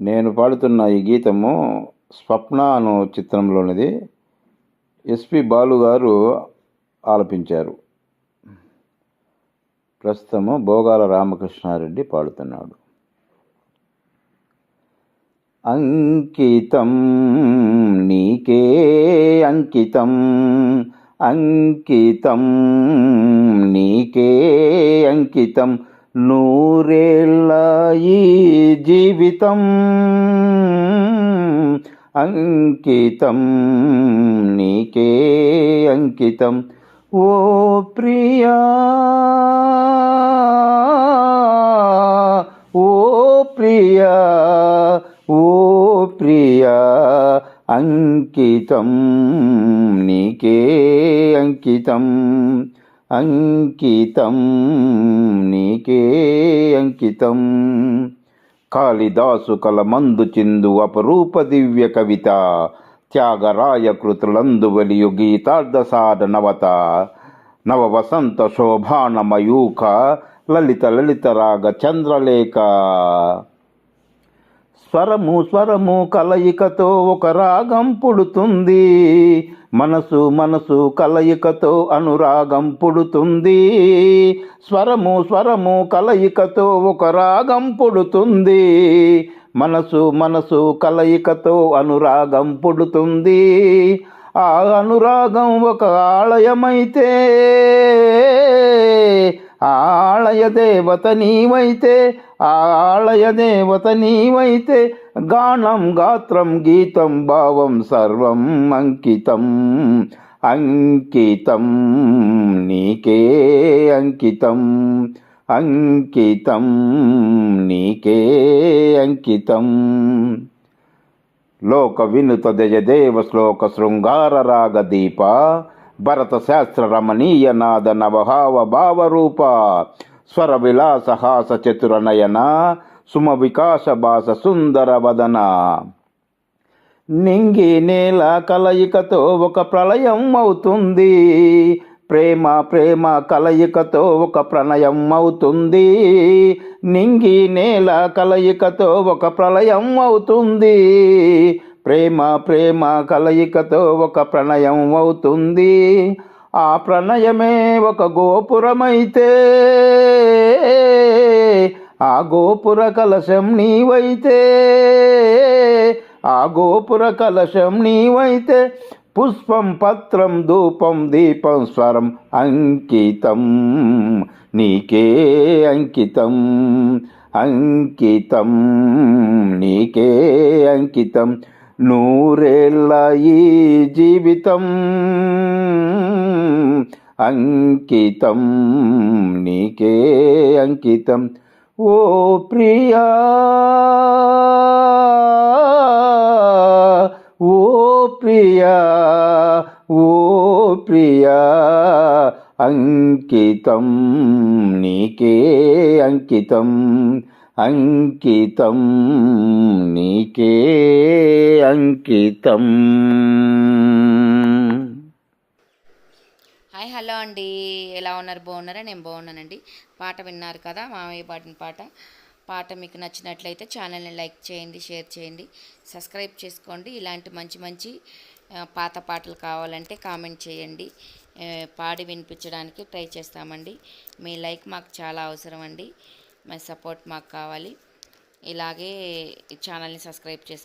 నేను పాడుతున్న ఈ గీతము స్వప్న అను చిత్రంలోనిది. ఎస్పి బాలు గారు ఆలపించారు. ప్రస్తుతము భోగాల రామకృష్ణారెడ్డి పాడుతున్నాడు. అంకితం నీకే అంకితం అంకితం నీకే అంకితం నూరేళ్ళ ఈ జీవితం అంకితం నీకే అంకితం. ఓ ప్రియా ఓ ప్రియా ఓ ప్రియా అంకితం నీకే అంకితం. అంకితం నీకే అంకితం. కాళిదాసు కలమందు చిందు అపరూప దివ్య కవిత త్యాగరాయ కృతులందు వెలియు గీతార్థసార నవత నవ వసంత శోభాన మయూఖ లలిత లలిత రాగ చంద్రలేఖ. స్వరము స్వరము కలయికతో ఒక రాగం పుడుతుంది. మనసు మనసు కలయికతో అనురాగం పుడుతుంది. స్వరము స్వరము కలయికతో ఒక రాగం పుడుతుంది. మనసు మనసు కలయికతో అనురాగం పుడుతుంది. ఆ అనురాగం ఒక ఆలయమైతే ఆలయ దేవత నీవైతే ఆలయ దేవత నీవైతే గానం గాత్రం గీతం భావం సర్వం అంకితం. అంకితం నీకే అంకితం. అంకితం నీకే అంకితం. లోక వినుత దయదేవ శ్లోక శృంగార రాగ దీప. భరత శాస్త్ర రమణీయ నాద నవభావ భావరూప స్వర విలాస హాస చతుర నయన సుమ వికాస భాస సుందర వదన నింగి నేల కలయికతో ఒక ప్రళయం అవుతుంది ప్రేమ ప్రేమ కలయికతో ఒక ప్రణయం అవుతుంది నింగి నేల కలయికతో ఒక ప్రళయం అవుతుంది ప్రేమ ప్రేమ కలయికతో ఒక ప్రణయం అవుతుంది ఆ ప్రణయమే ఒక గోపురమైతే ఆ గోపుర కలశం నీవైతే ఆ గోపుర కలశం నీవైతే పుష్పం పత్రం ధూపం దీపం స్వరం అంకితం. నీకే అంకితం అంకితం. నీకే అంకితం. నూరేళ్ళ ఈ జీవితం అంకితం నీకే అంకితం. ఓ ప్రియా ఓ ప్రియా ఓ ప్రియా అంకితం నీకే అంకితం. అంకితం నీకే అంకితం. హాయ్ హలో అండి. ఎలా ఉన్నారు? బాగున్నారా? నేను బాగున్నానండి. పాట విన్నారు కదా మామయ్య పాడిన పాట. పాట మీకు నచ్చినట్లయితే ఛానల్ని లైక్ చేయండి షేర్ చేయండి సబ్స్క్రైబ్ చేసుకోండి. ఇలాంటి మంచి మంచి పాత పాటలు కావాలంటే కామెంట్ చేయండి. పాడి వినిపించడానికి ట్రై చేస్తామండి. మీ లైక్ మాకు చాలా అవసరం అండి. మీ సపోర్ట్ మాకు కావాలి. ఇలాగే ఛానల్ని సబ్స్క్రైబ్ చేసుకోండి.